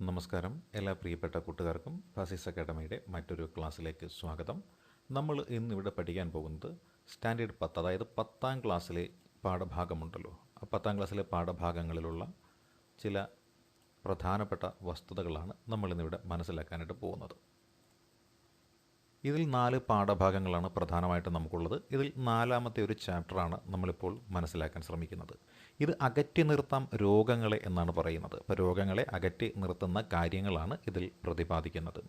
നമസ്കാരം. എല്ലാ പ്രിയപ്പെട്ട കൂട്ടുകാർക്കും ഫാസിസ് അക്കാഡമിയുടെ മറ്റൊരു ക്ലാസ്സിലേക്ക് സ്വാഗതം. നമ്മൾ ഇന്നിവിടെ പഠിക്കാൻ പോകുന്നത് സ്റ്റാൻഡേർഡ് പത്ത് അതായത് പത്താം ക്ലാസ്സിലെ പാഠഭാഗമുണ്ടല്ലോ. ആ പത്താം ക്ലാസ്സിലെ പാഠഭാഗങ്ങളിലുള്ള ചില പ്രധാനപ്പെട്ട വസ്തുതകളാണ് നമ്മളിന്നിവിടെ മനസ്സിലാക്കാനായിട്ട് പോകുന്നത്. ഇതിൽ നാല് പാഠഭാഗങ്ങളാണ് പ്രധാനമായിട്ടും നമുക്കുള്ളത്. ഇതിൽ നാലാമത്തെ ഒരു ചാപ്റ്ററാണ് നമ്മളിപ്പോൾ മനസ്സിലാക്കാൻ ശ്രമിക്കുന്നത്. ഇത് അകറ്റി നിർത്താം രോഗങ്ങളെ എന്നാണ് പറയുന്നത്. അപ്പോൾ രോഗങ്ങളെ അകറ്റി നിർത്തുന്ന കാര്യങ്ങളാണ് ഇതിൽ പ്രതിപാദിക്കുന്നത്.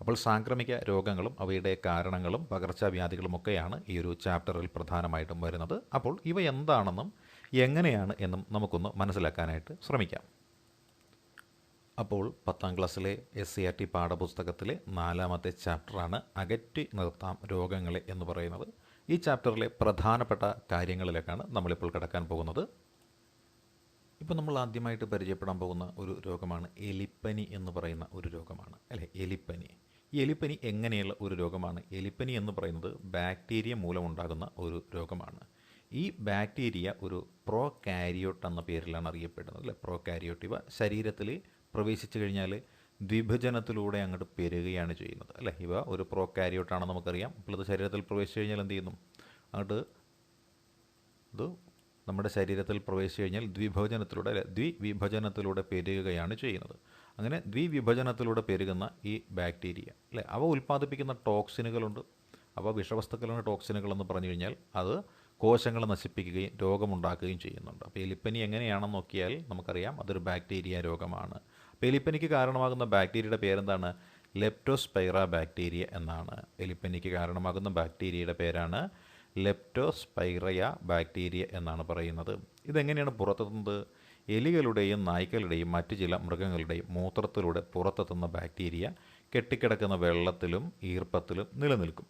അപ്പോൾ സാംക്രമിക രോഗങ്ങളും അവയുടെ കാരണങ്ങളും പകർച്ചവ്യാധികളുമൊക്കെയാണ് ഈ ഒരു ചാപ്റ്ററിൽ പ്രധാനമായിട്ടും വരുന്നത്. അപ്പോൾ ഇവ എന്താണെന്നും എങ്ങനെയാണ് എന്നും നമുക്കൊന്ന് മനസ്സിലാക്കാനായിട്ട് ശ്രമിക്കാം. അപ്പോൾ പത്താം ക്ലാസ്സിലെ എസ് സി ആർ ടി പാഠപുസ്തകത്തിലെ നാലാമത്തെ ചാപ്റ്ററാണ് അകറ്റി നിർത്താം രോഗങ്ങളെ എന്ന് പറയുന്നത്. ഈ ചാപ്റ്ററിലെ പ്രധാനപ്പെട്ട കാര്യങ്ങളിലേക്കാണ് നമ്മളിപ്പോൾ കിടക്കാൻ പോകുന്നത്. ഇപ്പോൾ നമ്മൾ ആദ്യമായിട്ട് പരിചയപ്പെടാൻ പോകുന്ന ഒരു രോഗമാണ് എലിപ്പനി എന്ന് പറയുന്ന ഒരു രോഗമാണ് അല്ലേ? എലിപ്പനി. ഈ എലിപ്പനി എങ്ങനെയുള്ള ഒരു രോഗമാണ്? എലിപ്പനി എന്ന് പറയുന്നത് ബാക്ടീരിയ മൂലമുണ്ടാകുന്ന ഒരു രോഗമാണ്. ഈ ബാക്ടീരിയ ഒരു പ്രോ കാരിയോട്ട് എന്ന പേരിലാണ് അറിയപ്പെടുന്നത് അല്ലേ? പ്രോ കാരിയോട്ട് ഇവ ശരീരത്തിൽ പ്രവേശിച്ചു കഴിഞ്ഞാൽ ദ്വിഭജനത്തിലൂടെ അങ്ങോട്ട് പെരുകയാണ് ചെയ്യുന്നത് അല്ലേ? ഇവ ഒരു പ്രോ കാരിയോട്ടാണെന്ന് നമുക്കറിയാം. അപ്പോൾ ഇത് ശരീരത്തിൽ പ്രവേശിച്ചു കഴിഞ്ഞാൽ എന്ത് ചെയ്യുന്നു? അങ്ങോട്ട് ഇത് നമ്മുടെ ശരീരത്തിൽ പ്രവേശിച്ചു കഴിഞ്ഞാൽ ദ്വിഭജനത്തിലൂടെ അല്ലെ? ദ്വിവിഭജനത്തിലൂടെ പെരുകയാണ് ചെയ്യുന്നത്. അങ്ങനെ ദ്വിവിഭജനത്തിലൂടെ പെരുകുന്ന ഈ ബാക്ടീരിയ അല്ലേ? അവ ഉൽപ്പാദിപ്പിക്കുന്ന ടോക്സിനുകളുണ്ട്. അവ വിഷവസ്തുക്കളാണ് ടോക്സിനുകൾ എന്ന് പറഞ്ഞു കഴിഞ്ഞാൽ അത് കോശങ്ങളെ നശിപ്പിക്കുകയും രോഗമുണ്ടാക്കുകയും ചെയ്യുന്നുണ്ട്. അപ്പോൾ എലിപ്പനി എങ്ങനെയാണെന്ന് നോക്കിയാൽ നമുക്കറിയാം അതൊരു ബാക്ടീരിയ രോഗമാണ്. എലിപ്പനിക്ക് കാരണമാകുന്ന ബാക്ടീരിയയുടെ പേരെന്താണ്? ലെപ്റ്റോസ്പൈറ ബാക്ടീരിയ എന്നാണ്. എലിപ്പനിക്ക് കാരണമാകുന്ന ബാക്ടീരിയയുടെ പേരാണ് ലെപ്റ്റോസ്പൈറയ ബാക്ടീരിയ എന്നാണ് പറയുന്നത്. ഇതെങ്ങനെയാണ് പുറത്തെത്തുന്നത്? എലികളുടെയും നായ്ക്കളുടെയും മറ്റു ചില മൃഗങ്ങളുടെയും മൂത്രത്തിലൂടെ പുറത്തെത്തുന്ന ബാക്ടീരിയ കെട്ടിക്കിടക്കുന്ന വെള്ളത്തിലും ഈർപ്പത്തിലും നിലനിൽക്കും.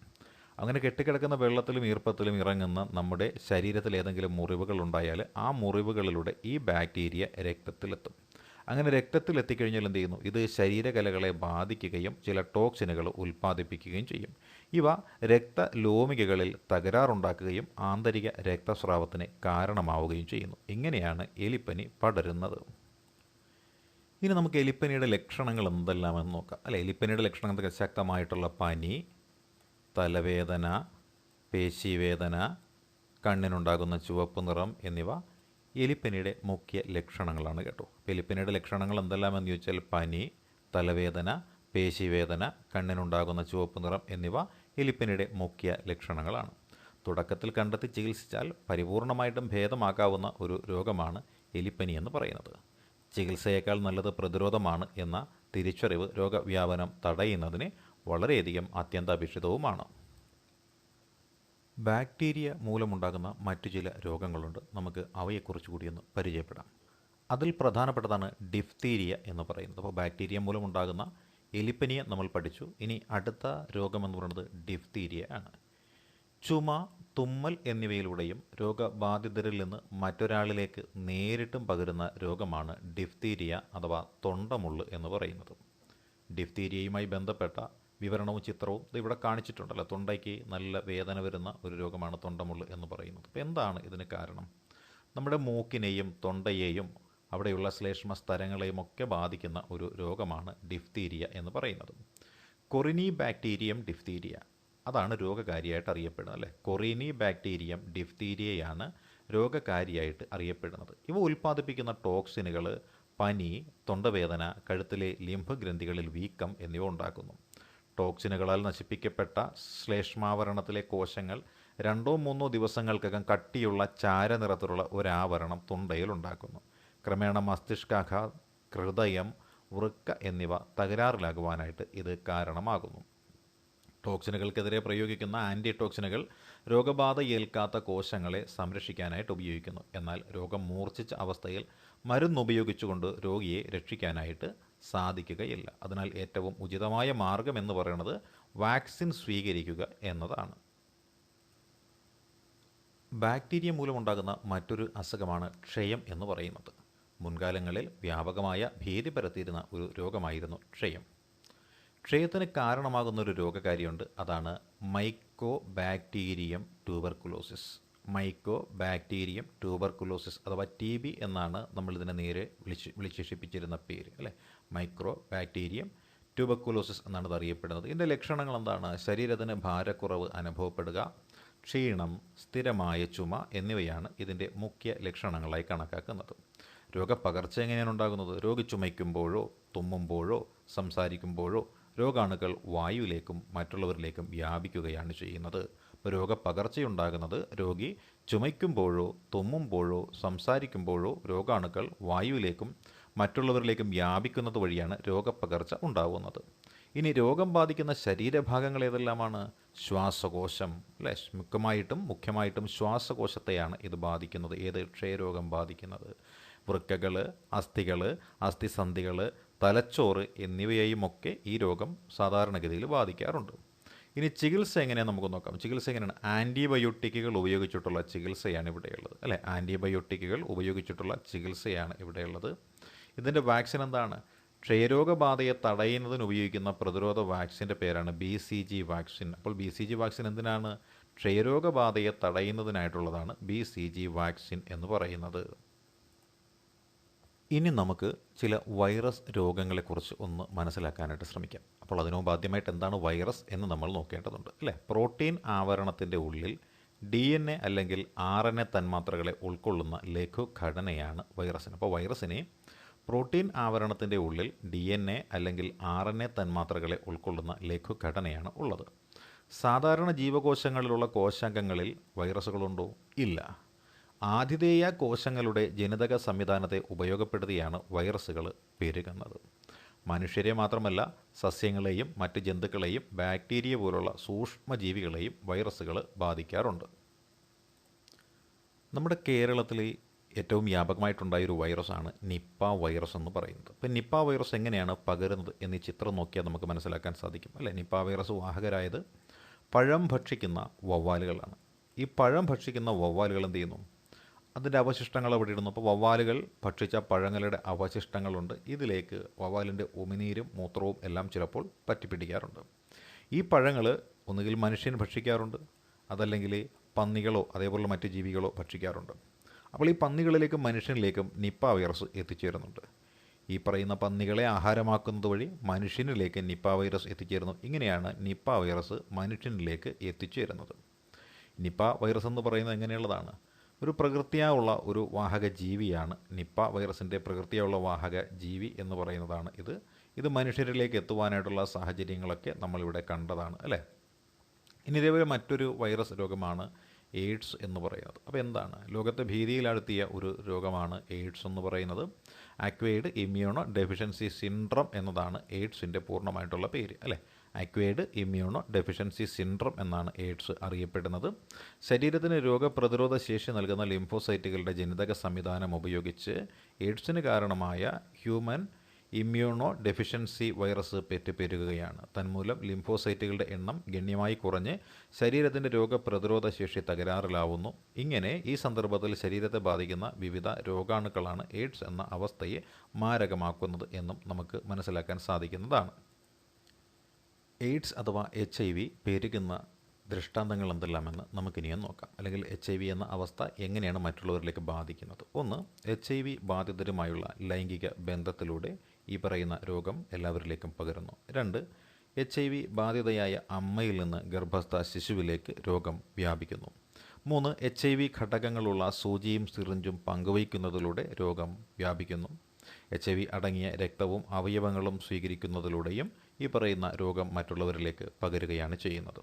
അങ്ങനെ കെട്ടിക്കിടക്കുന്ന വെള്ളത്തിലും ഈർപ്പത്തിലും ഇറങ്ങുന്ന നമ്മുടെ ശരീരത്തിൽ ഏതെങ്കിലും മുറിവുകൾ ഉണ്ടായാൽ ആ മുറിവുകളിലൂടെ ഈ ബാക്ടീരിയ രക്തത്തിലെത്തും. അങ്ങനെ രക്തത്തിൽ എത്തിക്കഴിഞ്ഞാൽ എന്ത് ചെയ്യുന്നു? ഇത് ശരീരകലകളെ ബാധിക്കുകയും ചില ടോക്സിനുകൾ ഉൽപ്പാദിപ്പിക്കുകയും ചെയ്യും. ഇവ രക്തലോമികകളിൽ തകരാറുണ്ടാക്കുകയും ആന്തരിക രക്തസ്രാവത്തിന് കാരണമാവുകയും ചെയ്യുന്നു. ഇങ്ങനെയാണ് എലിപ്പനി പടരുന്നത്. ഇനി നമുക്ക് എലിപ്പനിയുടെ ലക്ഷണങ്ങൾ എന്തെല്ലാമെന്ന് നോക്കാം. അല്ലെ എലിപ്പനിയുടെ ലക്ഷണങ്ങൾ എന്തൊക്കെ ശക്തമായിട്ടുള്ള പനി തലവേദന പേശിവേദന കണ്ണിനുണ്ടാകുന്ന ചുവപ്പ് നിറം എന്നിവ എലിപ്പനിയുടെ മുഖ്യ ലക്ഷണങ്ങളാണ് കേട്ടോ. അപ്പോൾ എലിപ്പനിയുടെ ലക്ഷണങ്ങൾ എന്തെല്ലാമെന്ന് ചോദിച്ചാൽ പനി തലവേദന പേശിവേദന കണ്ണിനുണ്ടാകുന്ന ചുവപ്പ് നിറം എന്നിവ എലിപ്പനിയുടെ മുഖ്യ ലക്ഷണങ്ങളാണ്. തുടക്കത്തിൽ കണ്ടെത്തി ചികിത്സിച്ചാൽ പരിപൂർണമായിട്ടും ഭേദമാക്കാവുന്ന ഒരു രോഗമാണ് എലിപ്പനി എന്ന് പറയുന്നത്. ചികിത്സയേക്കാൾ നല്ലത് പ്രതിരോധമാണ് എന്ന തിരിച്ചറിവ് രോഗവ്യാപനം തടയുന്നതിന് വളരെയധികം അത്യന്താപേക്ഷിതവുമാണ്. ബാക്ടീരിയ മൂലമുണ്ടാകുന്ന മറ്റു ചില രോഗങ്ങളുണ്ട്. നമുക്ക് അവയെക്കുറിച്ച് കൂടി ഒന്ന് പരിചയപ്പെടാം. അതിൽ പ്രധാനപ്പെട്ടതാണ് ഡിഫ്തീരിയ എന്ന് പറയുന്നത്. അപ്പോൾ ബാക്ടീരിയ മൂലമുണ്ടാകുന്ന എലിപ്പനിയെ നമ്മൾ പഠിച്ചു. ഇനി അടുത്ത രോഗമെന്ന് പറയുന്നത് ഡിഫ്തീരിയ ആണ്. ചുമ തുമ്മൽ എന്നിവയിലൂടെയും രോഗബാധിതരിൽ നിന്ന് മറ്റൊരാളിലേക്ക് നേരിട്ടും പകരുന്ന രോഗമാണ് ഡിഫ്തീരിയ അഥവാ തൊണ്ടമുള്ള് എന്ന് പറയുന്നത്. ഡിഫ്തീരിയയുമായി ബന്ധപ്പെട്ട വിവരണവും ചിത്രവും ഇത് ഇവിടെ കാണിച്ചിട്ടുണ്ടല്ലോ. തൊണ്ടയ്ക്ക് നല്ല വേദന വരുന്ന ഒരു രോഗമാണ് തൊണ്ടമുള്ള് എന്ന് പറയുന്നത്. അപ്പോൾ എന്താണ് ഇതിന് കാരണം? നമ്മുടെ മൂക്കിനെയും തൊണ്ടയെയും അവിടെയുള്ള ശ്ലേഷ്മ സ്ഥലങ്ങളെയും ഒക്കെ ബാധിക്കുന്ന ഒരു രോഗമാണ് ഡിഫ്തീരിയ എന്ന് പറയുന്നത്. Corynebacterium diphtheria. അതാണ് രോഗകാരിയായിട്ട് അറിയപ്പെടുന്നത് അല്ലേ? കൊറീനി ബാക്ടീരിയം ഡിഫ്തീരിയയാണ് രോഗകാരിയായിട്ട് അറിയപ്പെടുന്നത്. ഇവ ഉൽപ്പാദിപ്പിക്കുന്ന ടോക്സിനുകൾ പനി തൊണ്ടവേദന കഴുത്തിലെ ലിംഫ് ഗ്രന്ഥികളിൽ വീക്കം എന്നിവ ഉണ്ടാക്കുന്നു. ടോക്സിനുകളാൽ നശിപ്പിക്കപ്പെട്ട ശ്ലേഷ്മാവരണത്തിലെ കോശങ്ങൾ രണ്ടോ മൂന്നോ ദിവസങ്ങൾക്കകം കട്ടിയുള്ള ചാരനിറത്തിലുള്ള ഒരാവരണം തൊണ്ടയിൽ ഉണ്ടാക്കുന്നു. ക്രമേണ മസ്തിഷ്കാഘാത ഹൃദയം വൃക്ക എന്നിവ തകരാറിലാകുവാനായിട്ട് ഇത് കാരണമാകുന്നു. ടോക്സിനുകൾക്കെതിരെ പ്രയോഗിക്കുന്ന ആന്റി ടോക്സിനുകൾ രോഗബാധ ഏൽക്കാത്ത കോശങ്ങളെ സംരക്ഷിക്കാനായിട്ട് ഉപയോഗിക്കുന്നു. എന്നാൽ രോഗം മൂർച്ഛിച്ച അവസ്ഥയിൽ മരുന്ന് ഉപയോഗിച്ചുകൊണ്ട് രോഗിയെ രക്ഷിക്കാനായിട്ട് സാധിക്കുകയില്ല. അതിനാൽ ഏറ്റവും ഉചിതമായ മാർഗം എന്ന് പറയുന്നത് വാക്സിൻ സ്വീകരിക്കുക എന്നതാണ്. ബാക്ടീരിയ മൂലമുണ്ടാകുന്ന മറ്റൊരു അസുഖമാണ് ക്ഷയം എന്ന് പറയുന്നത്. മുൻകാലങ്ങളിൽ വ്യാപകമായ ഭീതി പരത്തിയിരുന്ന ഒരു രോഗമായിരുന്നു ക്ഷയം. ക്ഷയത്തിന് കാരണമാകുന്ന ഒരു രോഗകാരിയുണ്ട്. അതാണ് mycobacterium tuberculosis. Mycobacterium tuberculosis അഥവാ ടി ബി എന്നാണ് നമ്മളിതിനെ നേരെ വിളിച്ച് വിളിച്ചേഷിപ്പിച്ചിരുന്ന പേര് അല്ലേ? മൈക്രോ ബാക്ടീരിയം ട്യൂബക്കുലോസിസ് എന്നാണ് അറിയപ്പെടുന്നത് ഇതിന്റെ ലക്ഷണങ്ങൾ എന്താണ്? ശരീരത്തിന് ഭാരക്കുറവ് അനുഭവപ്പെടുക ക്ഷീണം സ്ഥിരമായ ചുമ എന്നിവയാണ് ഇതിന്റെ മുഖ്യ ലക്ഷണങ്ങളായി കണക്കാക്കുന്നത്. രോഗപ്പകർച്ച എങ്ങനെയാണ് ഉണ്ടാകുന്നത്? രോഗി ചുമയ്ക്കുമ്പോഴോ തുമ്മുമ്പോഴോ സംസാരിക്കുമ്പോഴോ രോഗാണുക്കൾ വായുവിലേക്കും മറ്റുള്ളവരിലേക്കും വ്യാപിക്കുകയാണ് ചെയ്യുന്നത്. രോഗപ്പകർച്ചയുണ്ടാകുന്നത് രോഗി ചുമയ്ക്കുമ്പോഴോ തുമ്മുമ്പോഴോ സംസാരിക്കുമ്പോഴോ രോഗാണുക്കൾ വായുവിലേക്കും മറ്റുള്ളവരിലേക്കും വ്യാപിക്കുന്നത് വഴിയാണ് രോഗപ്പകർച്ച ഉണ്ടാകുന്നത് ഇനി രോഗം ബാധിക്കുന്ന ശരീരഭാഗങ്ങൾ ഏതെല്ലാമാണ്? ശ്വാസകോശം അല്ലേ? മുഖ്യമായിട്ടും മുഖ്യമായിട്ടും ശ്വാസകോശത്തെയാണ് ഇത് ബാധിക്കുന്നത്. ഏത് ക്ഷയരോഗം ബാധിക്കുന്നത്? വൃക്കകൾ അസ്ഥികൾ അസ്ഥിസന്ധികൾ തലച്ചോറ് എന്നിവയെയുമൊക്കെ ഈ രോഗം സാധാരണഗതിയിൽ ബാധിക്കാറുണ്ട്. ഇനി ചികിത്സ എങ്ങനെയാണ് നമുക്ക് നോക്കാം? ചികിത്സ എങ്ങനെയാണ്? ആന്റിബയോട്ടിക്കുകൾ ഉപയോഗിച്ചിട്ടുള്ള ചികിത്സയാണ് ഇവിടെയുള്ളത്. അല്ലേ? ആന്റിബയോട്ടിക്കുകൾ ഉപയോഗിച്ചിട്ടുള്ള ചികിത്സയാണ് ഇവിടെയുള്ളത്. ഇതിന്റെ വാക്സിൻ എന്താണ്? ക്ഷയരോഗബാധയെ തടയുന്നതിന് ഉപയോഗിക്കുന്ന പ്രതിരോധ വാക്സിന്റെ പേരാണ് ബി സി ജി വാക്സിൻ. അപ്പോൾ ബി സി ജി വാക്സിൻ എന്തിനാണ്? ക്ഷയരോഗബാധയെ തടയുന്നതിനായിട്ടുള്ളതാണ് ബി സി ജി വാക്സിൻ എന്ന് പറയുന്നത്. ഇനി നമുക്ക് ചില വൈറസ് രോഗങ്ങളെക്കുറിച്ച് ഒന്ന് മനസ്സിലാക്കാനായിട്ട് ശ്രമിക്കാം. അപ്പോൾ അതിനു മുമ്പ് ആദ്യമായിട്ട് എന്താണ് വൈറസ് എന്ന് നമ്മൾ നോക്കേണ്ടതുണ്ട് അല്ലേ? പ്രോട്ടീൻ ആവരണത്തിന്റെ ഉള്ളിൽ ഡി എൻ എ അല്ലെങ്കിൽ ആർ എൻ എ തന്മാത്രകളെ ഉൾക്കൊള്ളുന്ന ലഘുഘടനയാണ് വൈറസിന്. അപ്പോൾ വൈറസിനെ പ്രോട്ടീൻ ആവരണത്തിന്റെ ഉള്ളിൽ ഡി എൻ എ അല്ലെങ്കിൽ ആർ എൻ എ തന്മാത്രകളെ ഉൾക്കൊള്ളുന്ന ലഘുഘടനയാണ് ഉള്ളത്. സാധാരണ ജീവകോശങ്ങളിലുള്ള കോശാംഗങ്ങളിൽ വൈറസുകളുണ്ടോ? ഇല്ല. ആതിഥേയ കോശങ്ങളുടെ ജനിതക സംവിധാനത്തെ ഉപയോഗപ്പെടുത്തിയാണ് വൈറസുകൾ പെരുകുന്നത്. മനുഷ്യരെ മാത്രമല്ല സസ്യങ്ങളെയും മറ്റ് ജന്തുക്കളെയും ബാക്ടീരിയ പോലുള്ള സൂക്ഷ്മജീവികളെയും വൈറസുകൾ ബാധിക്കാറുണ്ട്. നമ്മുടെ കേരളത്തിൽ ഏറ്റവും വ്യാപകമായിട്ടുണ്ടായ ഒരു വൈറസാണ് നിപ്പ വൈറസ് എന്ന് പറയുന്നത്. അപ്പോൾ നിപ്പ വൈറസ് എങ്ങനെയാണ് പകരുന്നത് എന്നീ ചിത്രം നോക്കിയാൽ നമുക്ക് മനസ്സിലാക്കാൻ സാധിക്കും. അല്ലേ? നിപ്പ വൈറസ് വാഹകരായത് പഴം ഭക്ഷിക്കുന്ന വവ്വാലുകളാണ്. ഈ പഴം ഭക്ഷിക്കുന്ന വവ്വാലുകൾ എന്ത് ചെയ്യുന്നു? അതിന്റെ അവശിഷ്ടങ്ങൾ അവിടെ ഇടുന്നു. അപ്പോൾ വവ്വാലുകൾ ഭക്ഷിച്ച പഴങ്ങളുടെ അവശിഷ്ടങ്ങളുണ്ട്. ഇതിലേക്ക് വവ്വാലിന്റെ ഉമിനീരും മൂത്രവും എല്ലാം ചിലപ്പോൾ പറ്റിപ്പിടിക്കാറുണ്ട്. ഈ പഴങ്ങൾ ഒന്നുകിൽ മനുഷ്യൻ ഭക്ഷിക്കാറുണ്ട്. അതല്ലെങ്കിൽ പന്നികളോ അതേപോലെ മറ്റ് ജീവികളോ ഭക്ഷിക്കാറുണ്ട്. അപ്പോൾ ഈ പന്നികളിലേക്കും മനുഷ്യനിലേക്കും നിപ്പ വൈറസ് എത്തിച്ചേരുന്നുണ്ട്. ഈ പറയുന്ന പന്നികളെ ആഹാരമാക്കുന്നത് വഴി മനുഷ്യനിലേക്ക് നിപ്പ വൈറസ് എത്തിച്ചേരുന്നു. ഇങ്ങനെയാണ് നിപ്പ വൈറസ് മനുഷ്യനിലേക്ക് എത്തിച്ചേരുന്നത്. നിപ്പ വൈറസ് എന്ന് പറയുന്നത് എങ്ങനെയുള്ളതാണ്? ഒരു പ്രകൃതിയായുള്ള ഒരു വാഹക ജീവിയാണ് നിപ്പ വൈറസിന്റെ പ്രകൃതിയുള്ള വാഹക ജീവി എന്ന് പറയുന്നതാണ് ഇത്. ഇത് മനുഷ്യരിലേക്ക് എത്തുവാനായിട്ടുള്ള സാഹചര്യങ്ങളൊക്കെ നമ്മളിവിടെ കണ്ടതാണ് അല്ലേ? ഇനി ഇതേപോലെ മറ്റൊരു വൈറസ് രോഗമാണ് എയ്ഡ്സ് എന്ന് പറയുന്നത്. അപ്പോൾ എന്താണ്? ലോകത്തെ ഭീതിയിലാഴ്ത്തിയ ഒരു രോഗമാണ് എയ്ഡ്സ് എന്ന് പറയുന്നത്. ആക്വേഡ് ഇമ്മ്യൂണോ ഡെഫിഷ്യൻസി സിൻഡ്രം എന്നതാണ് എയ്ഡ്സിന്റെ പൂർണമായിട്ടുള്ള പേര് അല്ലേ? ആക്വേഡ് ഇമ്മ്യൂണോ ഡെഫിഷ്യൻസി സിൻഡ്രം എന്നാണ് എയ്ഡ്സ് അറിയപ്പെടുന്നത്. ശരീരത്തിന് രോഗപ്രതിരോധ ശേഷി നൽകുന്ന ലിംഫോസൈറ്റുകളുടെ ജനിതക സംവിധാനം ഉപയോഗിച്ച് എയ്ഡ്സിന് കാരണമായ ഹ്യൂമൻ ഇമ്മ്യൂണോ ഡെഫിഷ്യൻസി വൈറസ് പെറ്റുപെരുകുകയാണ്. തന്മൂലം ലിംഫോസൈറ്റുകളുടെ എണ്ണം ഗണ്യമായി കുറഞ്ഞ് ശരീരത്തിന്റെ രോഗപ്രതിരോധ ശേഷി തകരാറിലാവുന്നു. ഇങ്ങനെ ഈ സന്ദർഭത്തിൽ ശരീരത്തെ ബാധിക്കുന്ന വിവിധ രോഗാണുക്കളാണ് എയ്ഡ്സ് എന്ന അവസ്ഥയെ മാരകമാക്കുന്നത് എന്നും നമുക്ക് മനസ്സിലാക്കാൻ സാധിക്കുന്നതാണ്. എയ്ഡ്സ് അഥവാ എച്ച് ഐ വി പെരുകുന്ന ദൃഷ്ടാന്തങ്ങൾ എന്തെല്ലാമെന്ന് നമുക്കിനിയും നോക്കാം. അല്ലെങ്കിൽ എച്ച് ഐ വി എന്ന അവസ്ഥ എങ്ങനെയാണ് മറ്റുള്ളവരിലേക്ക് ബാധിക്കുന്നത്? ഒന്ന് എച്ച് ഐ വി ബാധിതരുമായുള്ള ലൈംഗിക ബന്ധത്തിലൂടെ ഈ പറയുന്ന രോഗം എല്ലാവരിലേക്കും പകരുന്നു. രണ്ട് എച്ച് ഐ വി ബാധിതയായ അമ്മയിൽ നിന്ന് ഗർഭസ്ഥ ശിശുവിലേക്ക് രോഗം വ്യാപിക്കുന്നു. മൂന്ന് എച്ച് ഐ വി ഘടകങ്ങളുള്ള സൂചിയും സിറിഞ്ചും പങ്കുവയ്ക്കുന്നതിലൂടെ രോഗം വ്യാപിക്കുന്നു. എച്ച് ഐ വി അടങ്ങിയ രക്തവും അവയവങ്ങളും സ്വീകരിക്കുന്നതിലൂടെയും ഈ പറയുന്ന രോഗം മറ്റുള്ളവരിലേക്ക് പകരുകയാണ് ചെയ്യുന്നത്.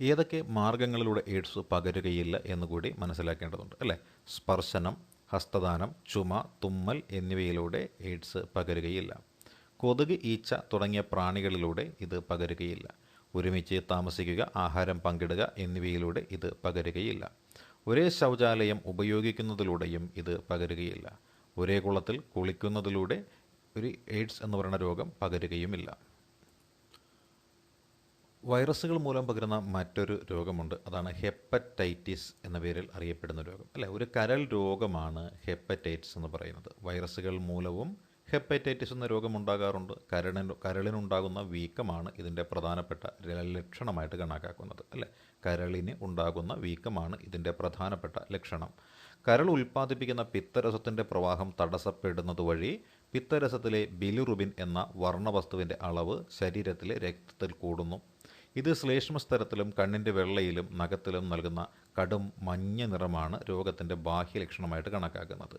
ഏതൊക്കെ മാർഗങ്ങളിലൂടെ എയ്ഡ്സ് പകരുകയില്ല എന്നുകൂടി മനസ്സിലാക്കേണ്ടതുണ്ട് അല്ലേ? സ്പർശനം ഹസ്തദാനം ചുമ തുമ്മൽ എന്നിവയിലൂടെ എയ്ഡ്സ് പകരുകയില്ല. കൊതുക് ഈച്ച തുടങ്ങിയ പ്രാണികളിലൂടെ ഇത് പകരുകയില്ല. ഒരുമിച്ച് താമസിക്കുക ആഹാരം പങ്കിടുക എന്നിവയിലൂടെ ഇത് പകരുകയില്ല. ഒരേ ശൗചാലയം ഉപയോഗിക്കുന്നതിലൂടെയും ഇത് പകരുകയില്ല. ഒരേ കുളത്തിൽ കുളിക്കുന്നതിലൂടെ ഒരു എയ്ഡ്സ് എന്ന് പറയുന്ന രോഗം പകരുകയുമില്ല. വൈറസുകൾ മൂലം പകരുന്ന മറ്റൊരു രോഗമുണ്ട്. അതാണ് ഹെപ്പറ്റൈറ്റിസ് എന്ന പേരിൽ അറിയപ്പെടുന്ന രോഗം. അല്ലെ? ഒരു കരൾ രോഗമാണ് ഹെപ്പറ്റൈറ്റിസ് എന്ന് പറയുന്നത്. വൈറസുകൾ മൂലവും ഹെപ്പറ്റൈറ്റിസ് എന്ന രോഗം ഉണ്ടാകാറുണ്ട് കരളിന് കരളിനുണ്ടാകുന്ന വീക്കമാണ് ഇതിന്റെ പ്രധാനപ്പെട്ട ലക്ഷണമായിട്ട് കണക്കാക്കുന്നത്. അല്ലേ? കരളിന് ഉണ്ടാകുന്ന വീക്കമാണ് ഇതിന്റെ പ്രധാനപ്പെട്ട ലക്ഷണം. കരൾ ഉൽപ്പാദിപ്പിക്കുന്ന പിത്തരസത്തിന്റെ പ്രവാഹം തടസ്സപ്പെടുന്നത് വഴി പിത്തരസത്തിലെ ബിലിറുബിൻ എന്ന വർണവസ്തുവിന്റെ അളവ് ശരീരത്തിലെ രക്തത്തിൽ കൂടുന്നു. ഇത് ശ്ലേഷ്മസ്തരത്തിലും കണ്ണിന്റെ വെള്ളയിലും നഖത്തിലും നൽകുന്ന കടും മഞ്ഞ നിറമാണ് രോഗത്തിന്റെ ബാഹ്യലക്ഷണമായിട്ട് കണക്കാക്കുന്നത്.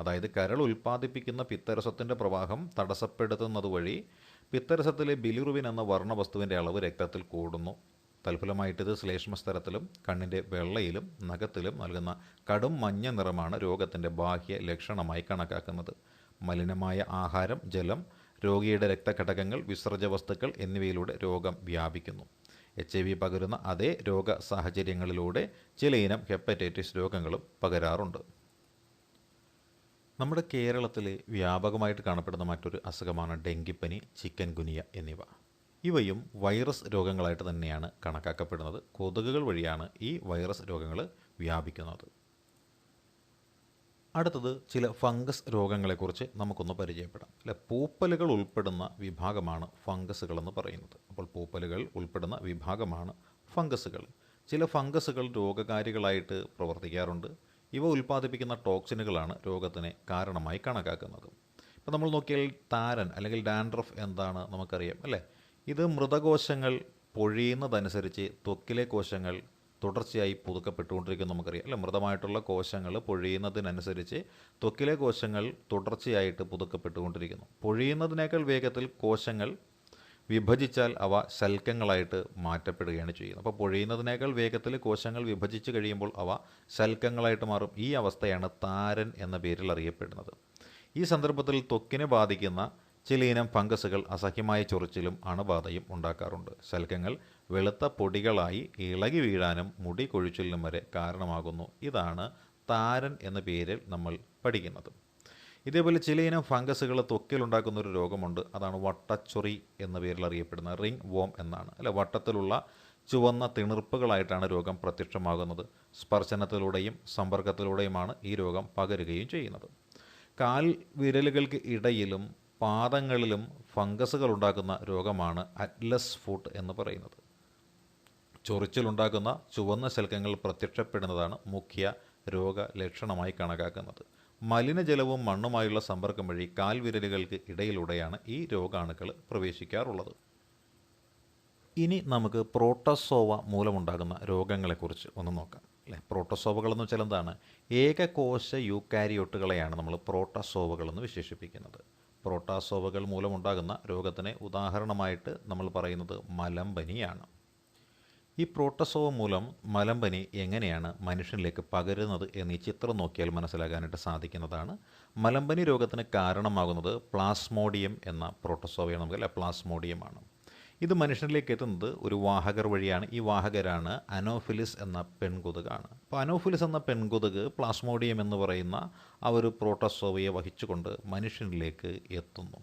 അതായത് കരൾ ഉൽപ്പാദിപ്പിക്കുന്ന പിത്തരസത്തിന്റെ പ്രവാഹം തടസ്സപ്പെടുത്തുന്നത് വഴി പിത്തരസത്തിലെ ബിലിറുവിൻ എന്ന വർണവസ്തുവിന്റെ അളവ് രക്തത്തിൽ കൂടുന്നു. തൽഫലമായിട്ട് ഇത് ശ്ലേഷ്മസ്തരത്തിലും കണ്ണിന്റെ വെള്ളയിലും നഖത്തിലും നൽകുന്ന കടും മഞ്ഞ നിറമാണ് രോഗത്തിന്റെ ബാഹ്യ ലക്ഷണമായി കണക്കാക്കുന്നത്. മലിനമായ ആഹാരം ജലം രോഗിയുടെ രക്തഘടകങ്ങൾ വിസർജ്യ വസ്തുക്കൾ എന്നിവയിലൂടെ രോഗം വ്യാപിക്കുന്നു. എച്ച് ഐ വി പകരുന്ന അതേ രോഗ സാഹചര്യങ്ങളിലൂടെ ചിലയിനം ഹെപ്പറ്റൈറ്റിസ് രോഗങ്ങളും പകരാറുണ്ട്. നമ്മുടെ കേരളത്തിൽ വ്യാപകമായിട്ട് കാണപ്പെടുന്ന മറ്റൊരു അസുഖമാണ് ഡെങ്കിപ്പനി ചിക്കൻ ഗുനിയ എന്നിവ. ഇവയും വൈറസ് രോഗങ്ങളായിട്ട് തന്നെയാണ് കണക്കാക്കപ്പെടുന്നത്. കൊതുകുകൾ വഴിയാണ് ഈ വൈറസ് രോഗങ്ങൾ വ്യാപിക്കുന്നത്. അടുത്തത് ചില ഫംഗസ് രോഗങ്ങളെക്കുറിച്ച് നമുക്കൊന്ന് പരിചയപ്പെടാം. അല്ലെ പൂപ്പലുകൾ ഉൾപ്പെടുന്ന വിഭാഗമാണ് ഫംഗസുകൾ എന്ന് പറയുന്നത്. അപ്പോൾ പൂപ്പലുകൾ ഉൾപ്പെടുന്ന വിഭാഗമാണ് ഫംഗസുകൾ. ചില ഫംഗസുകൾ രോഗകാരികളായിട്ട് പ്രവർത്തിക്കാറുണ്ട്. ഇവ ഉൽപ്പാദിപ്പിക്കുന്ന ടോക്സിനുകളാണ് രോഗത്തിന് കാരണമായി കണക്കാക്കുന്നത്. ഇപ്പോൾ നമ്മൾ നോക്കിയാൽ താരൻ അല്ലെങ്കിൽ ഡാൻഡ്രഫ് എന്താണ് നമുക്കറിയാം അല്ലേ? ഇത് മൃതകോശങ്ങൾ പൊഴിയുന്നതനുസരിച്ച് ത്വക്കിലെ കോശങ്ങൾ തുടർച്ചയായി പുതുക്കപ്പെട്ടുകൊണ്ടിരിക്കുന്നു നമുക്കറിയാം. അല്ലെ? മൃതമായിട്ടുള്ള കോശങ്ങൾ പൊഴിയുന്നതിനനുസരിച്ച് ത്വക്കിലെ കോശങ്ങൾ തുടർച്ചയായിട്ട് പുതുക്കപ്പെട്ടുകൊണ്ടിരിക്കുന്നു. പൊഴിയുന്നതിനേക്കാൾ വേഗത്തിൽ കോശങ്ങൾ വിഭജിച്ചാൽ അവ ശൽക്കങ്ങളായിട്ട് മാറ്റപ്പെടുകയാണ് ചെയ്യുന്നത്. അപ്പോൾ പൊഴിയുന്നതിനേക്കാൾ വേഗത്തിൽ കോശങ്ങൾ വിഭജിച്ച് കഴിയുമ്പോൾ അവ ശൽക്കങ്ങളായിട്ട് മാറും. ഈ അവസ്ഥയാണ് താരൻ എന്ന പേരിൽ അറിയപ്പെടുന്നത്. ഈ സന്ദർഭത്തിൽ ത്വക്കിനെ ബാധിക്കുന്ന ചിലയിനം ഫംഗസുകൾ അസഹ്യമായ ചൊറിച്ചിലും അണുബാധയും ഉണ്ടാക്കാറുണ്ട്. ശൽക്കങ്ങൾ വെളുത്ത പൊടികളായി ഇളകി വീഴാനും മുടി കൊഴിച്ചിലിനും വരെ കാരണമാകുന്നു. ഇതാണ് താരൻ എന്ന പേരിൽ നമ്മൾ പഠിക്കുന്നത്. ഇതേപോലെ ചിലയിനം ഫംഗസുകൾ ത്വക്കിലുണ്ടാക്കുന്ന ഒരു രോഗമുണ്ട്. അതാണ് വട്ടച്ചൊറി എന്ന പേരിൽ അറിയപ്പെടുന്ന റിംഗ് വോം എന്നാണ്. അല്ലെ വട്ടത്തിലുള്ള ചുവന്ന തിണർപ്പുകളായിട്ടാണ് രോഗം പ്രത്യക്ഷമാകുന്നത്. സ്പർശനത്തിലൂടെയും സമ്പർക്കത്തിലൂടെയുമാണ് ഈ രോഗം പകരുകയും ചെയ്യുന്നത്. കാൽ വിരലുകൾക്ക് ഇടയിലും പാദങ്ങളിലും ഫംഗസുകൾ ഉണ്ടാക്കുന്ന രോഗമാണ് അറ്റ്ലസ് ഫുട്ട് എന്ന് പറയുന്നത്. ചൊറിച്ചിലുണ്ടാക്കുന്ന ചുവന്ന ശൽക്കങ്ങൾ പ്രത്യക്ഷപ്പെടുന്നതാണ് മുഖ്യ രോഗലക്ഷണമായി കണക്കാക്കുന്നത്. മലിനജലവും മണ്ണുമായുള്ള സമ്പർക്കം വഴി കാൽവിരലുകൾക്ക് ഇടയിലൂടെയാണ് ഈ രോഗാണുക്കൾ പ്രവേശിക്കാറുള്ളത്. ഇനി നമുക്ക് പ്രോട്ടസോവ മൂലമുണ്ടാകുന്ന രോഗങ്ങളെക്കുറിച്ച് ഒന്ന് നോക്കാം. അല്ലേ? പ്രോട്ടസോവകൾ എന്ന് വെച്ചാൽ എന്താണ്? ഏകകോശ യൂക്കാരിയോട്ടുകളെയാണ് നമ്മൾ പ്രോട്ടസോവകളെന്ന് വിശേഷിപ്പിക്കുന്നത്. പ്രോട്ടോസോവകൾ മൂലമുണ്ടാകുന്ന രോഗത്തിന് ഉദാഹരണമായിട്ട് നമ്മൾ പറയുന്നത് മലമ്പനിയാണ്. ഈ പ്രോട്ടസോവ മൂലം മലമ്പനി എങ്ങനെയാണ് മനുഷ്യനിലേക്ക് പകരുന്നത് എന്ന് ഈ ചിത്രം നോക്കിയാൽ മനസ്സിലാകാനായിട്ട് സാധിക്കുന്നതാണ്. മലമ്പനി രോഗത്തിന് കാരണമാകുന്നത് പ്ലാസ്മോഡിയം എന്ന പ്രോട്ടസോവയാണ് നമുക്ക് അല്ലെ പ്ലാസ്മോഡിയമാണ്. ഇത് മനുഷ്യരിലേക്ക് എത്തുന്നത് ഒരു വാഹകർ വഴിയാണ്. ഈ വാഹകരാണ് അനോഫിലിസ് എന്ന പെൺകൊതുകാണ്. അപ്പോൾ അനോഫിലിസ് എന്ന പെൺകൊതുക് പ്ലാസ്മോഡിയം എന്ന് പറയുന്ന ആ ഒരു പ്രോട്ടോസോവയെ വഹിച്ചുകൊണ്ട് മനുഷ്യനിലേക്ക് എത്തുന്നു.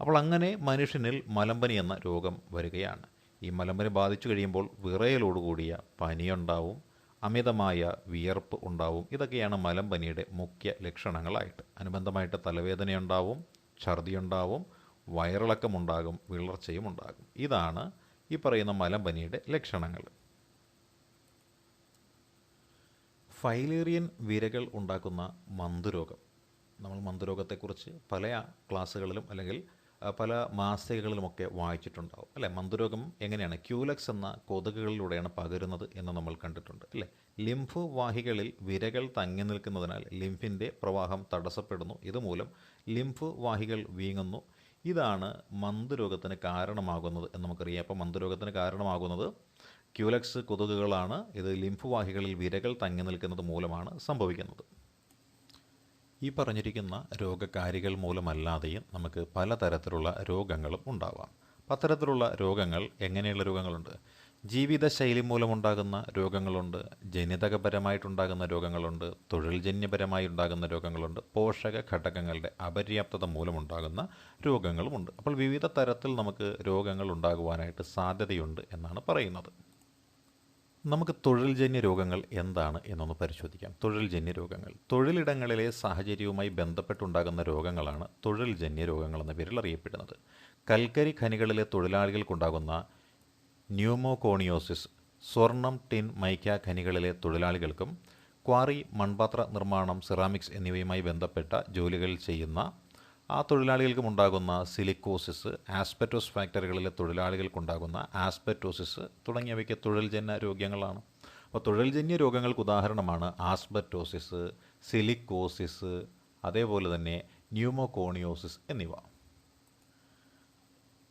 അപ്പോൾ അങ്ങനെ മനുഷ്യനിൽ മലമ്പനി എന്ന രോഗം വരികയാണ്. ഈ മലമ്പനി ബാധിച്ചു കഴിയുമ്പോൾ വിറയലോടുകൂടിയ പനിയുണ്ടാവും അമിതമായ വിയർപ്പ് ഉണ്ടാവും. ഇതൊക്കെയാണ് മലമ്പനിയുടെ മുഖ്യ ലക്ഷണങ്ങളായിട്ട്. അനുബന്ധമായിട്ട് തലവേദനയുണ്ടാവും ഛർദിയുണ്ടാവും വയറിളക്കമുണ്ടാകും വിളർച്ചയും ഉണ്ടാകും ഇതാണ് ഈ പറയുന്ന മലമ്പനിയുടെ ലക്ഷണങ്ങൾ. ഫൈലേറിയൻ വിരകൾ ഉണ്ടാക്കുന്ന മന്തുരോഗം നമ്മൾ മന്തുരോഗത്തെക്കുറിച്ച് പല ക്ലാസ്സുകളിലും അല്ലെങ്കിൽ പല മാസികകളിലുമൊക്കെ വായിച്ചിട്ടുണ്ടാവും. അല്ലേ? മന്തുരോഗം എങ്ങനെയാണ്? ക്യൂലക്സ് എന്ന കൊതുകുകളിലൂടെയാണ് പകരുന്നത് എന്ന് നമ്മൾ കണ്ടിട്ടുണ്ട്. അല്ലേ? ലിംഫ് വാഹികളിൽ വിരകൾ തങ്ങി നിൽക്കുന്നതിനാൽ ലിംഫിന്റെ പ്രവാഹം തടസ്സപ്പെടുന്നു. ഇതുമൂലം ലിംഫ് വാഹികൾ വീങ്ങുന്നു. ഇതാണ് മന്ദുരോഗത്തിന് കാരണമാകുന്നത് എന്ന് നമുക്കറിയാം. അപ്പോൾ മന്ദുരോഗത്തിന് കാരണമാകുന്നത് ക്യൂലക്സ് കൊതുകുകളാണ്. ഇത് ലിംഫുവാഹികളിൽ വിരകൾ തങ്ങി നിൽക്കുന്നത് മൂലമാണ് സംഭവിക്കുന്നത്. ഈ പറഞ്ഞിരിക്കുന്ന രോഗകാരികൾ മൂലമല്ലാതെയും നമുക്ക് പലതരത്തിലുള്ള രോഗങ്ങളും ഉണ്ടാവാം. അത്തരത്തിലുള്ള രോഗങ്ങൾ എങ്ങനെയുള്ള രോഗങ്ങളുണ്ട്? ജീവിതശൈലി മൂലമുണ്ടാകുന്ന രോഗങ്ങളുണ്ട് ജനിതകപരമായിട്ടുണ്ടാകുന്ന രോഗങ്ങളുണ്ട് തൊഴിൽജന്യപരമായി ഉണ്ടാകുന്ന രോഗങ്ങളുണ്ട് പോഷക ഘടകങ്ങളുടെ അപര്യാപ്തത മൂലമുണ്ടാകുന്ന രോഗങ്ങളുമുണ്ട്. അപ്പോൾ വിവിധ തരത്തിൽ നമുക്ക് രോഗങ്ങൾ ഉണ്ടാകുവാനായിട്ട് സാധ്യതയുണ്ട് എന്നാണ് പറയുന്നത്. നമുക്ക് തൊഴിൽജന്യ രോഗങ്ങൾ എന്താണ് എന്നൊന്ന് പരിശോധിക്കാം. തൊഴിൽജന്യ രോഗങ്ങൾ. തൊഴിലിടങ്ങളിലെ സാഹചര്യവുമായി ബന്ധപ്പെട്ടുണ്ടാകുന്ന രോഗങ്ങളാണ് തൊഴിൽജന്യ രോഗങ്ങൾ എന്ന പേരിൽ അറിയപ്പെടുന്നത്. കൽക്കരി ഖനികളിലെ തൊഴിലാളികൾക്കുണ്ടാകുന്ന ന്യൂമോകോണിയോസിസ് സ്വർണം ടിൻ മൈക്ക ഖനികളിലെ തൊഴിലാളികൾക്കും ക്വാറി മൺപാത്ര നിർമ്മാണം സിറാമിക്സ് എന്നിവയുമായി ബന്ധപ്പെട്ട ജോലികൾ ചെയ്യുന്ന ആ തൊഴിലാളികൾക്കും ഉണ്ടാകുന്ന സിലിക്കോസിസ് ആസ്പെറ്റോസ് ഫാക്ടറികളിലെ തൊഴിലാളികൾക്കുണ്ടാകുന്ന ആസ്പെറ്റോസിസ് തുടങ്ങിയവയ്ക്ക് തൊഴിൽജന്യ രോഗങ്ങളാണ്. അപ്പോൾ തൊഴിൽജന്യ രോഗങ്ങൾക്ക് ഉദാഹരണമാണ് ആസ്പെറ്റോസിസ് സിലിക്കോസിസ് അതേപോലെ തന്നെ ന്യൂമോകോണിയോസിസ് എന്നിവ.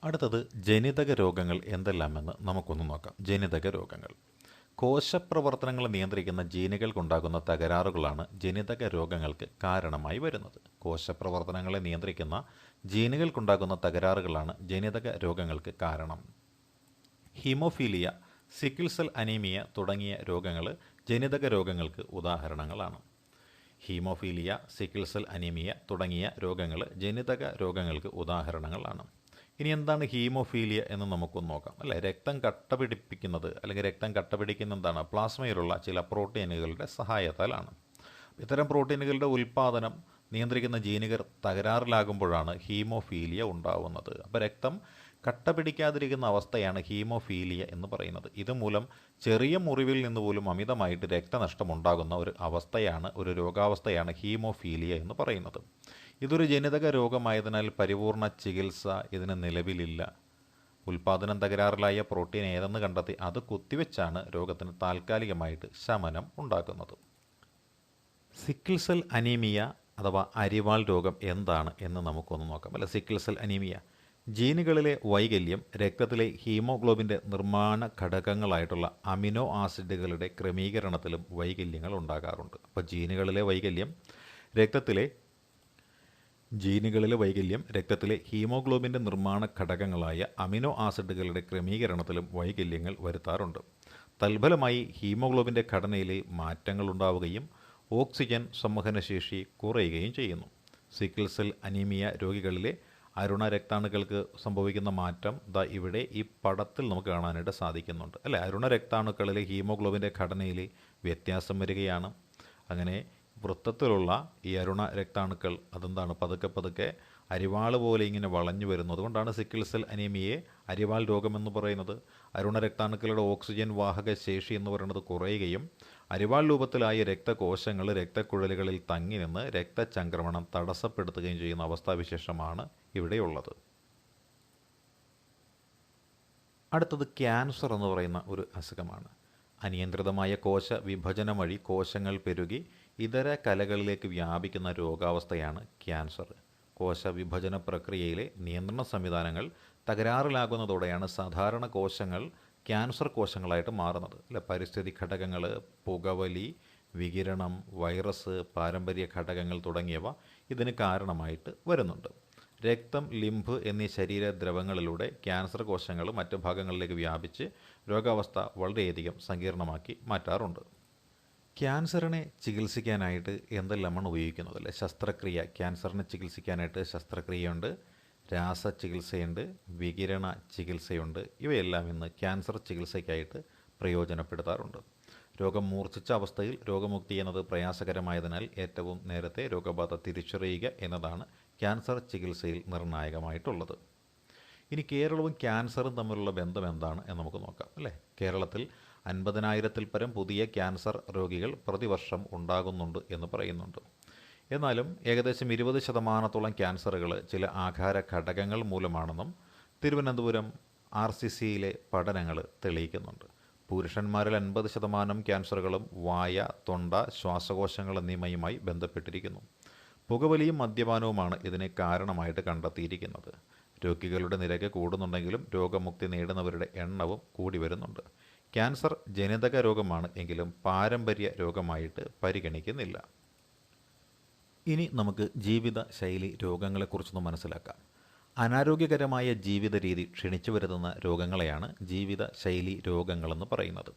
അടുത്തത് ജനിതക രോഗങ്ങൾ എന്തെല്ലാമെന്ന് നമുക്കൊന്ന് നോക്കാം. ജനിതക രോഗങ്ങൾ. കോശപ്രവർത്തനങ്ങൾ നിയന്ത്രിക്കുന്ന ജീനുകൾക്കുണ്ടാകുന്ന തകരാറുകളാണ് ജനിതക രോഗങ്ങൾക്ക് കാരണമായി വരുന്നത്. കോശപ്രവർത്തനങ്ങളെ നിയന്ത്രിക്കുന്ന ജീനുകൾക്കുണ്ടാകുന്ന തകരാറുകളാണ് ജനിതക രോഗങ്ങൾക്ക് കാരണം. ഹീമോഫീലിയ സിക്കിൾ സെൽ അനീമിയ തുടങ്ങിയ രോഗങ്ങൾ ജനിതക രോഗങ്ങൾക്ക് ഉദാഹരണങ്ങളാണ്. ഹീമോഫീലിയ സിക്കിൾ സെൽ അനീമിയ തുടങ്ങിയ രോഗങ്ങൾ ജനിതക രോഗങ്ങൾക്ക് ഉദാഹരണങ്ങളാണ്. ഇനി എന്താണ് ഹീമോഫീലിയ എന്ന് നമുക്കൊന്ന് നോക്കാം. അല്ലേ? രക്തം കട്ട പിടിപ്പിക്കുന്നത് അല്ലെങ്കിൽ രക്തം കട്ട പിടിക്കുന്ന എന്താണ്? പ്ലാസ്മയിലുള്ള ചില പ്രോട്ടീനുകളുടെ സഹായത്താലാണ്. ഇത്തരം പ്രോട്ടീനുകളുടെ ഉൽപ്പാദനം നിയന്ത്രിക്കുന്ന ജീനുകൾ തകരാറിലാകുമ്പോഴാണ് ഹീമോഫീലിയ ഉണ്ടാവുന്നത്. അപ്പോൾ രക്തം കട്ട പിടിക്കാതിരിക്കുന്ന അവസ്ഥയാണ് ഹീമോഫീലിയ എന്ന് പറയുന്നത്. ഇതുമൂലം ചെറിയ മുറിവിൽ നിന്ന് പോലും അമിതമായിട്ട് രക്തനഷ്ടം ഉണ്ടാകുന്ന ഒരു അവസ്ഥയാണ് ഒരു രോഗാവസ്ഥയാണ് ഹീമോഫീലിയ എന്ന് പറയുന്നത്. ഇതൊരു ജനിതക രോഗമായതിനാൽ പരിപൂർണ ചികിത്സ ഇതിന് നിലവിലില്ല. ഉൽപാദനം തകരാറിലായ പ്രോട്ടീൻ ഏതെന്ന് കണ്ടെത്തി അത് കുത്തിവെച്ചാണ് രോഗത്തിന് താൽക്കാലികമായിട്ട് ശമനം ഉണ്ടാക്കുന്നത് സിക്കിൾ സെൽ അനീമിയ അഥവാ അരിവാൾ രോഗം എന്താണ് എന്ന് നമുക്കൊന്ന് നോക്കാം. അല്ല സിക്കിൾ സെൽ അനീമിയ. ജീനുകളിലെ വൈകല്യം രക്തത്തിലെ ഹീമോഗ്ലോബിന്റെ നിർമ്മാണ ഘടകങ്ങളായിട്ടുള്ള അമിനോ ആസിഡുകളുടെ ക്രമീകരണത്തിലും വൈകല്യങ്ങൾ ഉണ്ടാകാറുണ്ട്. അപ്പോൾ ജീനുകളിലെ വൈകല്യം രക്തത്തിലെ ജീനുകളിലെ വൈകല്യം രക്തത്തിലെ ഹീമോഗ്ലോബിന്റെ നിർമ്മാണ ഘടകങ്ങളായ അമിനോ ആസിഡുകളുടെ ക്രമീകരണത്തിലും വൈകല്യങ്ങൾ വരുത്താറുണ്ട്. തൽഫലമായി ഹീമോഗ്ലോബിന്റെ ഘടനയിലെ മാറ്റങ്ങൾ ഉണ്ടാവുകയും ഓക്സിജൻ സംവഹനശേഷി കുറയുകയും ചെയ്യുന്നു. സിക്കിൾ സെൽ അനീമിയ രോഗികളിലെ അരുണ രക്താണുക്കൾക്ക് സംഭവിക്കുന്ന മാറ്റം ദാ ഇവിടെ ഈ പടത്തിൽ നമുക്ക് കാണാനായിട്ട് സാധിക്കുന്നുണ്ട്. അല്ലേ? അരുണ രക്താണുക്കളിലെ ഹീമോഗ്ലോബിന്റെ ഘടനയിൽ വ്യത്യാസം വരികയാണ്. അങ്ങനെ വൃത്തത്തിലുള്ള ഈ അരുണ രക്താണുക്കൾ അതെന്താണ്? പതുക്കെ പതുക്കെ അരിവാൾ പോലെ ഇങ്ങനെ വളഞ്ഞു വരുന്നു. അതുകൊണ്ടാണ് സിക്കിൾ സെൽ അനീമിയെ അരിവാൾ രോഗമെന്ന് പറയുന്നത്. അരുണ രക്താണുക്കളുടെ ഓക്സിജൻ വാഹക ശേഷി എന്ന് പറയുന്നത് കുറയുകയും അരിവാൾ രൂപത്തിലായ രക്തകോശങ്ങൾ രക്തക്കുഴലുകളിൽ തങ്ങി നിന്ന് രക്തചംക്രമണം തടസ്സപ്പെടുത്തുകയും ചെയ്യുന്ന അവസ്ഥാവിശേഷമാണ് ഇവിടെയുള്ളത്. അടുത്തത് ക്യാൻസർ എന്ന് പറയുന്ന ഒരു അസുഖമാണ്. അനിയന്ത്രിതമായ കോശ വിഭജനം വഴി കോശങ്ങൾ പെരുകി ഇതര കലകളിലേക്ക് വ്യാപിക്കുന്ന രോഗാവസ്ഥയാണ് ക്യാൻസർ. കോശവിഭജന പ്രക്രിയയിലെ നിയന്ത്രണ സംവിധാനങ്ങൾ തകരാറിലാകുന്നതോടെയാണ് സാധാരണ കോശങ്ങൾ ക്യാൻസർ കോശങ്ങളായിട്ട് മാറുന്നത്. അല്ലെ പരിസ്ഥിതി ഘടകങ്ങൾ പുകവലി വികിരണം വൈറസ് പാരമ്പര്യ ഘടകങ്ങൾ തുടങ്ങിയവ ഇതിന് കാരണമായിട്ട് വരുന്നുണ്ട്. രക്തം ലിംഫ് എന്നീ ശരീര ദ്രവങ്ങളിലൂടെ ക്യാൻസർ കോശങ്ങൾ മറ്റു ഭാഗങ്ങളിലേക്ക് വ്യാപിച്ച് രോഗാവസ്ഥ വളരെയധികം സങ്കീർണമാക്കി മാറ്റാറുണ്ട്. ക്യാൻസറിനെ ചികിത്സിക്കാനായിട്ട് എന്തെല്ലാമാണ് ഉപയോഗിക്കുന്നത് അല്ലേ? ശസ്ത്രക്രിയ. ക്യാൻസറിനെ ചികിത്സിക്കാനായിട്ട് ശസ്ത്രക്രിയയുണ്ട് രാസ ചികിത്സയുണ്ട് വികിരണ ചികിത്സയുണ്ട്. ഇവയെല്ലാം ഇന്ന് ക്യാൻസർ ചികിത്സയ്ക്കായിട്ട് പ്രയോജനപ്പെടുത്താറുണ്ട്. രോഗം മൂർച്ഛിച്ച അവസ്ഥയിൽ രോഗമുക്തി എന്നത് പ്രയാസകരമായതിനാൽ ഏറ്റവും നേരത്തെ രോഗബാധ തിരിച്ചറിയുക എന്നതാണ് ക്യാൻസർ ചികിത്സയിൽ നിർണായകമായിട്ടുള്ളത്. ഇനി കേരളവും ക്യാൻസറും തമ്മിലുള്ള ബന്ധം എന്താണ് എന്ന് നമുക്ക് നോക്കാം അല്ലേ? കേരളത്തിൽ അൻപതിനായിരത്തിൽ പരം പുതിയ ക്യാൻസർ രോഗികൾ പ്രതിവർഷം ഉണ്ടാകുന്നുണ്ട് എന്ന് പറയുന്നുണ്ട്. എന്നാലും ഏകദേശം ഇരുപത് ശതമാനത്തോളം ക്യാൻസറുകൾ ചില ആഹാര ഘടകങ്ങൾ മൂലമാണെന്നും തിരുവനന്തപുരം ആർ സി സിയിലെ പഠനങ്ങൾ തെളിയിക്കുന്നുണ്ട്. പുരുഷന്മാരിൽ അൻപത് ശതമാനം ക്യാൻസറുകളും വായ തൊണ്ട ശ്വാസകോശങ്ങൾ എന്നിവയുമായി ബന്ധപ്പെട്ടിരിക്കുന്നു. പുകവലിയും മദ്യപാനവുമാണ് ഇതിന് കാരണമായിട്ട് കണ്ടെത്തിയിരിക്കുന്നത്. രോഗികളുടെ നിരക്ക് കൂടുന്നുണ്ടെങ്കിലും രോഗമുക്തി നേടുന്നവരുടെ എണ്ണവും കൂടി വരുന്നുണ്ട്. ക്യാൻസർ ജനിതക രോഗമാണ് എങ്കിലും പാരമ്പര്യ രോഗമായിട്ട് പരിഗണിക്കുന്നില്ല. ഇനി നമുക്ക് ജീവിത ശൈലി രോഗങ്ങളെക്കുറിച്ചൊന്ന് മനസ്സിലാക്കാം. അനാരോഗ്യകരമായ ജീവിത രീതി ക്ഷണിച്ചു വരുത്തുന്ന രോഗങ്ങളെയാണ് ജീവിത ശൈലി രോഗങ്ങളെന്ന് പറയുന്നത്.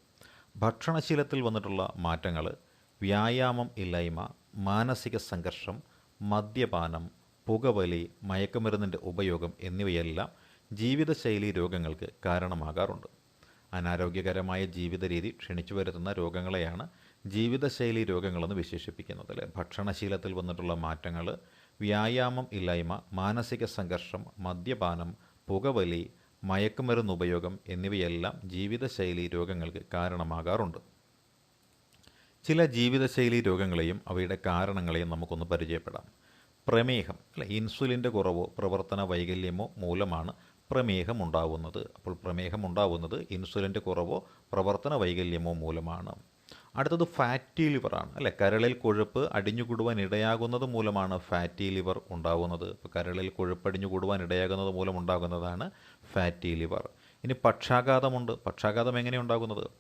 ഭക്ഷണശീലത്തിൽ വന്നിട്ടുള്ള മാറ്റങ്ങൾ വ്യായാമം ഇല്ലായ്മ മാനസിക സംഘർഷം മദ്യപാനം പുകവലി മയക്കുമരുന്നിന്റെ ഉപയോഗം എന്നിവയെല്ലാം ജീവിതശൈലി രോഗങ്ങൾക്ക് കാരണമാകാറുണ്ട്. അനാരോഗ്യകരമായ ജീവിത രീതി ക്ഷണിച്ചു വരുത്തുന്ന രോഗങ്ങളെയാണ് ജീവിതശൈലി രോഗങ്ങളെന്ന് വിശേഷിപ്പിക്കുന്നത് അല്ലേ? ഭക്ഷണശീലത്തിൽ വന്നിട്ടുള്ള മാറ്റങ്ങൾ വ്യായാമം ഇല്ലായ്മ മാനസിക സംഘർഷം മദ്യപാനം പുകവലി മയക്കുമരുന്ന് ഉപയോഗം എന്നിവയെല്ലാം ജീവിതശൈലി രോഗങ്ങൾക്ക് കാരണമാകാറുണ്ട്. ചില ജീവിതശൈലി രോഗങ്ങളെയും അവയുടെ കാരണങ്ങളെയും നമുക്കൊന്ന് പരിചയപ്പെടാം. പ്രമേഹം അല്ലെ? ഇൻസുലിന്റെ കുറവോ പ്രവർത്തന വൈകല്യമോ മൂലമാണ് പ്രമേഹം ഉണ്ടാവുന്നത് അപ്പോൾ പ്രമേഹം ഉണ്ടാവുന്നത് ഇൻസുലിന്റെ കുറവോ പ്രവർത്തന വൈകല്യമോ മൂലമാണ്. അടുത്തത് ഫാറ്റി ലിവറാണ്. അല്ലെ? കരളിൽ കൊഴുപ്പ് അടിഞ്ഞുകൂടുവാൻ ഇടയാകുന്നത് മൂലമാണ് ഫാറ്റി ലിവർ ഉണ്ടാകുന്നത് ഇപ്പോൾ കരളിൽ കൊഴുപ്പ് അടിഞ്ഞുകൂടുവാൻ ഇടയാകുന്നത് മൂലം ഉണ്ടാകുന്നതാണ് ഫാറ്റി ലിവർ. ഇനി പക്ഷാഘാതമുണ്ട്. പക്ഷാഘാതം എങ്ങനെ ഉണ്ടാകുന്നത്?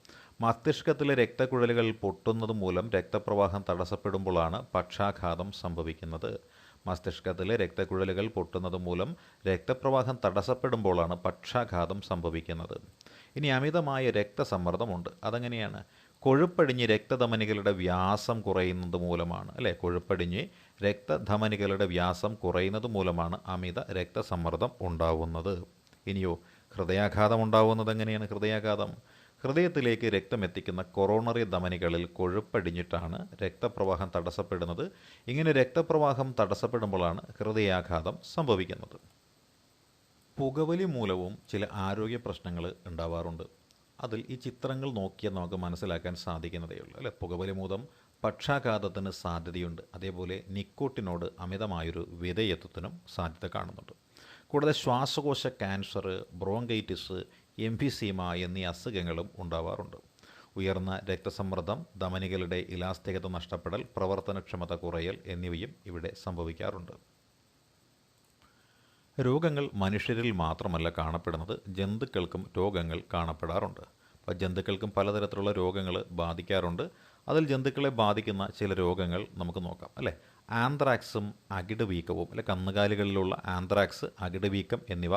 മസ്തിഷ്കത്തിലെ രക്തക്കുഴലുകൾ പൊട്ടുന്നത് മൂലം രക്തപ്രവാഹം തടസ്സപ്പെടുമ്പോഴാണ് പക്ഷാഘാതം സംഭവിക്കുന്നത്. മസ്തിഷ്കത്തിലെ രക്തക്കുഴലുകൾ പൊട്ടുന്നത് മൂലം രക്തപ്രവാഹം തടസ്സപ്പെടുമ്പോഴാണ് പക്ഷാഘാതം സംഭവിക്കുന്നത്. ഇനി അമിതമായ രക്തസമ്മർദ്ദമുണ്ട്. അതെങ്ങനെയാണ്? കൊഴുപ്പടിഞ്ഞ് രക്തധമനികളുടെ വ്യാസം കുറയുന്നത് മൂലമാണ് അല്ലേ? കൊഴുപ്പടിഞ്ഞ് രക്തധമനികളുടെ വ്യാസം കുറയുന്നത് മൂലമാണ് അമിത രക്തസമ്മർദ്ദം ഉണ്ടാവുന്നത്. ഇനിയോ ഹൃദയാഘാതം ഉണ്ടാവുന്നത് എങ്ങനെയാണ് ഹൃദയാഘാതം? ഹൃദയത്തിലേക്ക് രക്തം എത്തിക്കുന്ന കൊറോണറി ധമനികളിൽ കൊഴുപ്പടിഞ്ഞിട്ടാണ് രക്തപ്രവാഹം തടസ്സപ്പെടുന്നത്. ഇങ്ങനെ രക്തപ്രവാഹം തടസ്സപ്പെടുമ്പോഴാണ് ഹൃദയാഘാതം സംഭവിക്കുന്നത്. പുകവലി മൂലവും ചില ആരോഗ്യ പ്രശ്നങ്ങൾ ഉണ്ടാവാറുണ്ട്. അതിൽ ഈ ചിത്രങ്ങൾ നോക്കിയാൽ നമുക്ക് മനസ്സിലാക്കാൻ സാധിക്കുന്നതേ ഉള്ളൂ. അല്ലെ? പുകവലി മൂലം പക്ഷാഘാതത്തിന് സാധ്യതയുണ്ട്. അതേപോലെ നിക്കോട്ടിനോട് അമിതമായൊരു വിധേയത്വത്തിനും സാധ്യത കാണുന്നുണ്ട്. കൂടാതെ ശ്വാസകോശ ക്യാൻസർ ബ്രോങ്കൈറ്റിസ് എംഫിസീമ എന്നീ അസുഖങ്ങളും ഉണ്ടാവാറുണ്ട്. ഉയർന്ന രക്തസമ്മർദ്ദം ധമനികളുടെ ഇലാസ്തികത നഷ്ടപ്പെടൽ പ്രവർത്തനക്ഷമത കുറയൽ എന്നിവയും ഇവിടെ സംഭവിക്കാറുണ്ട്. രോഗങ്ങൾ മനുഷ്യരിൽ മാത്രമല്ല കാണപ്പെടുന്നത് ജന്തുക്കൾക്കും രോഗങ്ങൾ കാണപ്പെടാറുണ്ട്. അപ്പോൾ ജന്തുക്കൾക്കും പലതരത്തിലുള്ള രോഗങ്ങൾ ബാധിക്കാറുണ്ട്. അതിൽ ജന്തുക്കളെ ബാധിക്കുന്ന ചില രോഗങ്ങൾ നമുക്ക് നോക്കാം അല്ലേ? ആന്ത്രാക്സും അകിട് വീക്കവും അല്ലെ? കന്നുകാലികളിലുള്ള ആന്ത്രാക്സ് അകിട് വീക്കം എന്നിവ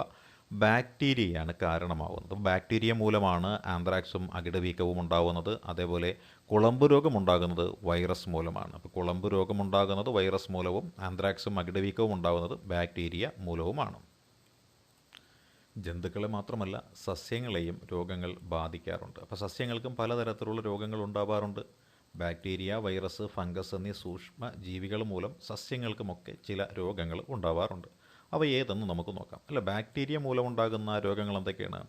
ബാക്ടീരിയയാണ് കാരണമാവുന്നത് ബാക്ടീരിയ മൂലമാണ് ആന്ത്രാക്സും അകിടവീക്കവും ഉണ്ടാകുന്നത്. അതേപോലെ കുളമ്പ് രോഗമുണ്ടാകുന്നത് വൈറസ് മൂലമാണ്. അപ്പോൾ കുളമ്പ് രോഗമുണ്ടാകുന്നത് വൈറസ് മൂലവും ആന്ത്രാക്സും അകിടവീക്കവും ഉണ്ടാകുന്നത് ബാക്ടീരിയ മൂലവുമാണ്. ജന്തുക്കളെ മാത്രമല്ല സസ്യങ്ങളെയും രോഗങ്ങൾ ബാധിക്കാറുണ്ട്. അപ്പോൾ സസ്യങ്ങൾക്കും പലതരത്തിലുള്ള രോഗങ്ങൾ ഉണ്ടാവാറുണ്ട്. ബാക്ടീരിയ വൈറസ് ഫംഗസ് എന്നീ സൂക്ഷ്മ ജീവികൾ മൂലം സസ്യങ്ങൾക്കുമൊക്കെ ചില രോഗങ്ങൾ ഉണ്ടാവാറുണ്ട്. അവ ഏതെന്ന് നമുക്ക് നോക്കാം. അല്ല ബാക്ടീരിയ മൂലമുണ്ടാകുന്ന രോഗങ്ങൾ എന്തൊക്കെയാണ്?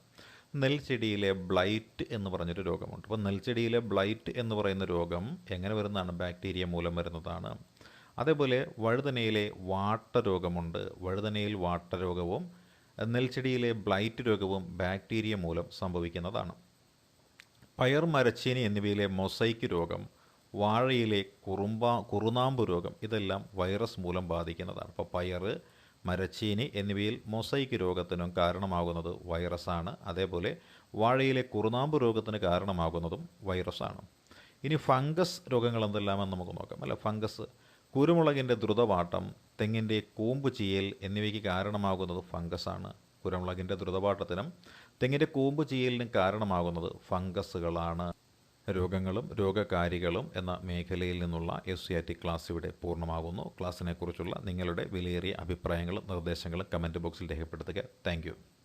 നെൽച്ചെടിയിലെ ബ്ലൈറ്റ് എന്ന് പറഞ്ഞൊരു രോഗമുണ്ട്. അപ്പോൾ നെൽച്ചെടിയിലെ ബ്ലൈറ്റ് എന്ന് പറയുന്ന രോഗം എങ്ങനെ വരുന്നതാണ്? ബാക്ടീരിയ മൂലം വരുന്നതാണ്. അതേപോലെ വഴുതനയിലെ വാട്ട രോഗമുണ്ട്. വഴുതനയിൽ വാട്ട രോഗവും നെൽച്ചെടിയിലെ ബ്ലൈറ്റ് രോഗവും ബാക്ടീരിയ മൂലം സംഭവിക്കുന്നതാണ്. പയർ മരച്ചീനി എന്നിവയിലെ മൊസൈക്ക് രോഗം വാഴയിലെ കുറുമ്പ കുറുനാമ്പ് രോഗം ഇതെല്ലാം വൈറസ് മൂലം ബാധിക്കുന്നതാണ്. അപ്പോൾ പയർ മരച്ചീനി എന്നിവയിൽ മൊസൈക്ക് രോഗത്തിനും കാരണമാകുന്നത് വൈറസാണ്. അതേപോലെ വാഴയിലെ കുറുനാമ്പ് രോഗത്തിന് കാരണമാകുന്നതും വൈറസാണ്. ഇനി ഫംഗസ് രോഗങ്ങൾ എന്തെല്ലാമെന്ന് നമുക്ക് നോക്കാം. അല്ല ഫംഗസ് കുരുമുളകിന്റെ ദ്രുതവാട്ടം തെങ്ങിന്റെ കൂമ്പ് ചീയൽ എന്നിവയ്ക്ക് കാരണമാകുന്നത് ഫംഗസാണ്. കുരുമുളകിന്റെ ദ്രുതവാട്ടത്തിനും തെങ്ങിന്റെ കൂമ്പ് ചീയലിനും കാരണമാകുന്നത് ഫംഗസുകളാണ്. രോഗങ്ങളും രോഗകാരികളും എന്ന മേഖലയിൽ നിന്നുള്ള S C R T class ഇവിടെ പൂർണമാകുന്നു. ക്ലാസ്സിനെക്കുറിച്ചുള്ള നിങ്ങളുടെ വിലയേറിയ അഭിപ്രായങ്ങളും നിർദ്ദേശങ്ങളും കമന്റ് ബോക്സിൽ രേഖപ്പെടുത്തുക. താങ്ക്